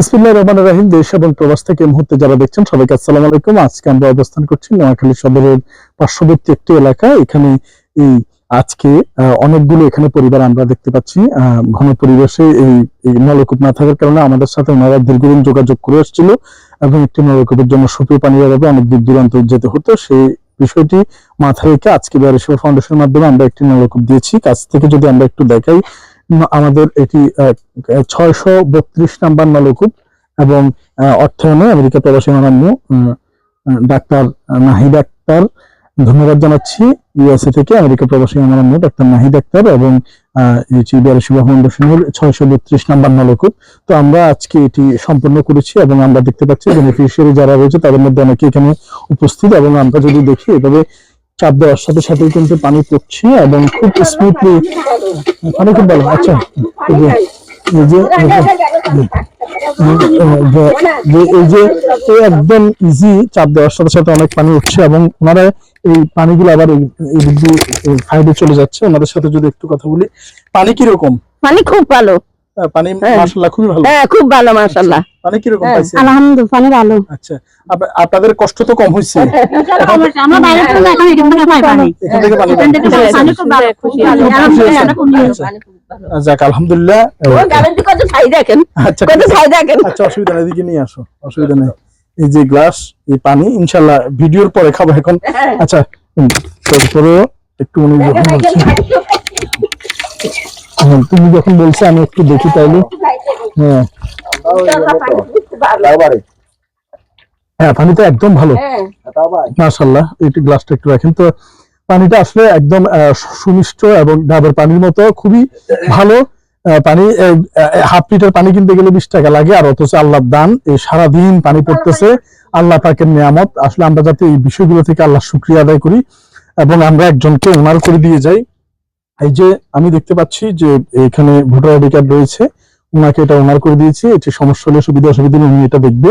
বিসমিল্লাহির রহমানির রহিম, দেশ এবং প্রবাস থেকে মুহূর্তে যারা দেখছেন সবাইকে আসসালামু আলাইকুম। আজকে আমরা অবস্থান করছি নোয়াখালী সদরের পার্শ্ববর্তী একটি এলাকা। এখানে এই আজকে অনেকগুলো এখানে পরিবার আমরা দেখতে পাচ্ছি। ঘন পরিবেশে এই নলকূপ না থাকার কারণে আমাদের সাথে ওনারা দীর্ঘদিন যোগাযোগ করে এসেছিল এবং একটি নলকূপের জন্য সুপেয় পানির অভাবে অনেক দূর দূরান্ত যেতে হতো। সেই বিষয়টি মাথায় রেখে আজকে বিহার সেবা ফাউন্ডেশনের মাধ্যমে আমরা একটি নলকূপ দিয়েছি। কাছ থেকে যদি আমরা একটু দেখাই আমাদের এটি ছয়শো বত্রিশ নাম্বার নলকূপ এবং অর্থায়নে আমেরিকা প্রবাসী মানান্য ডাক্তার নাহিদ আক্তার। ধন্যবাদ জানাচ্ছি ইউএসএ থেকে আমেরিকা প্রবাসী মানান্য ডাক্তার নাহিদ আক্তার এবং সেবা ফাউন্ডেশনের ছয়শো বত্রিশ নাম্বার নলকূপ। তো আমরা আজকে এটি সম্পন্ন করেছি এবং আমরা দেখতে পাচ্ছি বেনিফিশিয়ারি যারা রয়েছে তাদের মধ্যে অনেকে এখানে উপস্থিত এবং আমরা যদি দেখি এভাবে চাপ দেওয়ার সাথে সাথে কিন্তু পানি পড়ছে এবং খুব স্মুথলি পানি খুব ভালো আচ্ছা। এই যে একদম ইজি চাপ দেওয়ার সাথে সাথে অনেক পানি এবং ওনারা এই পানিগুলো আবার এই চলে যাচ্ছে। ওনাদের সাথে যদি একটু কথা বলি, পানি পানি খুব ভালো। পানি হ্যাঁ। মাশাআল্লাহ খুবই ভালো। হ্যাঁ খুব ভালো মাশাল্লাহ পানি কীরকম হ্যাঁ, পাইছে? আলহামদুলিল্লাহ পানি ভালো। আচ্ছা আপনাদের কষ্ট তো কম হয়েছে আমরা বাইরে থেকে এখন এখান থেকে পাই। পানি এখান থেকে পানি পানি খুব ভালো খুশি আলহামদুলিল্লাহ আমরা খুব আচ্ছা। যাক আলহামদুলিল্লাহ। গ্যারান্টি কত ছাই দেখেন। আচ্ছা কত ছাই দেখেন। আচ্ছা অসুবিধা নেই এদিকে নিয়ে আসো অসুবিধা নেই। এই যে গ্লাস এই পানি ইনশাল্লাহ ভিডিওর পরে খাব এখন। আচ্ছা হুম, তারপরেও একটু হ্যাঁ, তুমি যখন বলছো আমি একটু দেখি তাইলে হ্যাঁ। হ্যাঁ পানিটা একদম ভালো। মাশাল্লাহ একটু গ্লাসটা একটু রাখেন তো পানিটা আসলে একদম আহ, সুমিষ্ট এবং ডাবের পানির মতো খুবই ভালো। আহ, পানি হাফ লিটার পানি কিনতে গেলে বিশ টাকা লাগে আর অথচ আল্লাহ দান এই সারাদিন পানি পড়তেছে আল্লাহ পাকের নিয়ামত। আসলে আমরা যাতে এই বিষয়গুলো থেকে আল্লাহ শুক্রিয়া আদায় করি এবং আমরা একজনকে ওনার করে দিয়ে যাই। এই যে আমি দেখতে পাচ্ছি যে এখানে ভোটার আইডি কার্ড রয়েছে ওনাকে এটা ওনার করে দিয়েছি এটি সমস্যা হলে সুবিধা অসুবিধা উনি এটা দেখবে।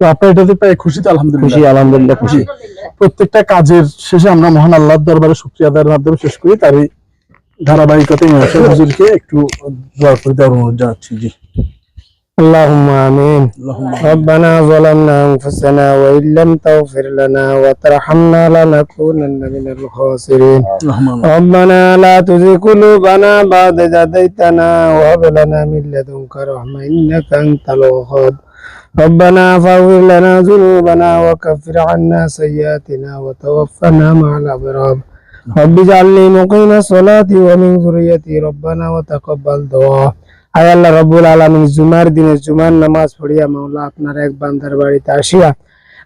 তো আপনার এটাতে প্রায় খুশি তো আলহামদুলিল্লাহ। খুশি আলহামদুলিল্লাহ খুশি। প্রত্যেকটা কাজের শেষে আমরা মহান আল্লাহর দরবারে শুক্রিয়া আদায়ের মাধ্যমে শেষ করি। তারই ধারাবাহিকতায় হুজুরকে একটু দোয়া করে দেওয়ার অনুরোধ জানাচ্ছি। জি। اللهم آمين. ربنا ظلمنا أنفسنا وإن لم تغفر لنا وترحمنا لنكونن من الخاسرين. ربنا لا تزغ قلوبنا بعد إذ هديتنا وهب لنا من لدنك رحمة إنك أنت الوهاب. ربنا فاغفر لنا ذنوبنا وكفر عنا سيئاتنا وتوفنا مع الأبرار. رب اجعلني مقيم الصلاة ومن ذريتي ربنا وتقبل دعاء. আয় আল্লাহ রব্বুল আলমিন জুমার দিনে জুমার নামাজ পড়িয়া মাওলা আপনার এক বান্দার বাড়িতে আসিয়া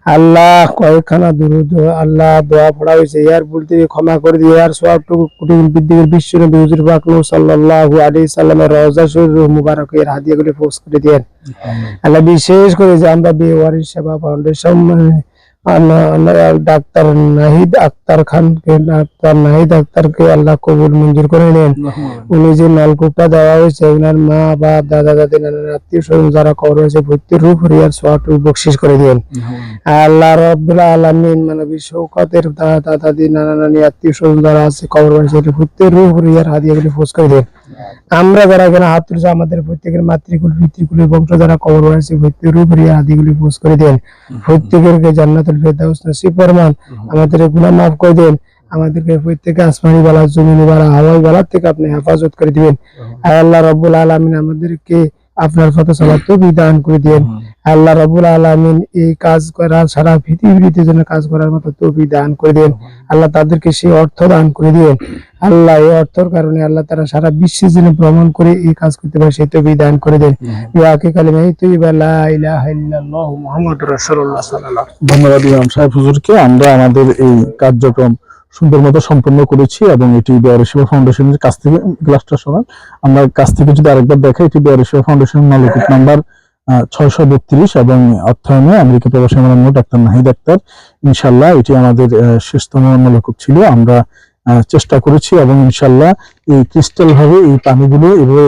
আল্লাহ কয়েকখানা দুরুদ আল্লাহ দোয়া পড়া হয়েছে ইয়ার ভুল থেকে ক্ষমা করে দিয়ে আর সবটুকু কোটি বৃদ্ধির বিশ্ব নবী হুজুর পাক নূর সাল্লাল্লাহু আলাইহি সাল্লামের রওজা শরীফ মুবারকের হাদিয়াগুলি পোস্ট করে দেন আল্লাহ বিশেষ করে যে আমরা বেওয়ারি সেবা ফাউন্ডেশন ডাক্তার নাহিদ আক্তার খানকে ডাক্তার নাহিদ আক্তারকে আল্লাহ কবুল মঞ্জুর করে নেন। উনি যে নলকূপটা দেওয়া হয়েছে ওনার মা বা দাদা দাদি নানার আত্মীয় স্বজন যারা কবর হয়েছে ভর্তির রূপ রিয়ার সোয়াটু বকশিস করে দিন। আল্লাহ রব্বুল আলামিন মানবী শৌকতের দাদা দাদি নানা নানি আত্মীয় স্বজন যারা আছে কবর হয়েছে ভর্তির রূপ রিয়ার হাদিয়াগুলি ফোস করে দিন। আমরা যারা এখানে হাত তুলছে, আমাদের প্রত্যেকের মাতৃকুল, পিতৃকুল বংশ যারা কবর রূপ রিয়ার হাদিয়াগুলি ফোস করে দেন। প্রত্যেকেরকে জান্নাতুল ফেরদাউস আমাদের গুনাহ মাফ করে দেন। আমাদেরকে প্রত্যেকে আসমানি বালা জমিনি বালা হাওয়াই থেকে আপনি হেফাজত করে দিবেন। আল্লাহ আমাদেরকে আপনার তৌফিক করে দিবেন আল্লাহ রব্বুল আলামিন এই কাজ করা সারা পৃথিবীতে কাজ করার মতো দান করে দেন আল্লাহ তাদেরকে সেই অর্থ দান করে দিবেন আল্লাহ এই অর্থের কারণে আল্লাহ তারা সারা বিশ্বে যেন ভ্রমণ করে এই কাজ করতে পারে সেই তৌফিক দান করে দেন। ইয়াকে কালিমা তৈবা লা ইলাহা ইল্লাল্লাহু মুহাম্মাদুর রাসূলুল্লাহ সাল্লাল্লাহু ধন্যবাদ ইমাম সাহেব হুজুরকে। আমরা আমাদের এই কার্যক্রম সুন্দর মতো সম্পন্ন করেছি এবং এটি বেয়ারিশিবা ফাউন্ডেশনের কাছ থেকে গ্লাসটা শোনান আমরা কাছ থেকে যদি আরেকবার দেখাই এটি বেয়ারিশিবা ফাউন্ডেশন নলকুপ নাম্বার ছয়শো বত্রিশ এবং অর্থায়নে আমেরিকা প্রবাসী মানন্য ডাক্তার নাহিদ আক্তার। ইনশাল্লাহ এটি আমাদের শেষতম নলকুপ ছিল। আমরা চেষ্টা করেছি এবং ইনশাল্লাহ এই ক্রিস্টাল ভাবে এই পানিগুলো এভাবে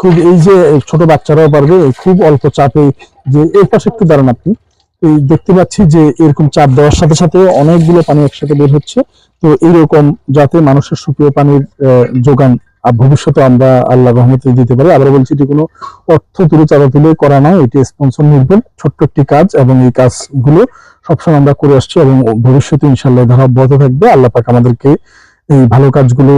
খুব এই যে ছোট বাচ্চারাও পারবে খুব অল্প চাপে যে এর পাশে একটু দাঁড়ান আপনি। এই দেখতে পাচ্ছি যে এরকম চাপ দেওয়ার সাথে সাথে অনেকগুলো পানি একসাথে বের হচ্ছে। তো এইরকম যাতে মানুষের সুপেয় পানির যোগান ভবিষ্যতে আমরা আল্লাহ রহমতে দিতে পারি। আবার বলছি এটি কোনো অর্থ তুলে চাঁদা তুলে করা নয়, এটি স্পন্সর নির্ভর ছোট্ট একটি কাজ এবং এই কাজগুলো সবসময় আমরা করে আসছি এবং ভবিষ্যতে ইনশাল্লাহ ধারা থাকবে। আল্লাহ পাক আমাদেরকে এই ভালো কাজগুলো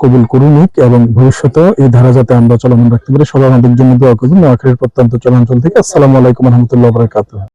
কবুল করুন এবং ভবিষ্যতে এই ধারা যাতে আমরা চলমান রাখতে পারি সবাই আমাদের জন্য দোয়া করবেন নোয়াখালীর প্রত্যন্ত চলাঞ্চল থেকে আসসালামু আলাইকুম রহমতুল্লাহ বরাকাতুহ।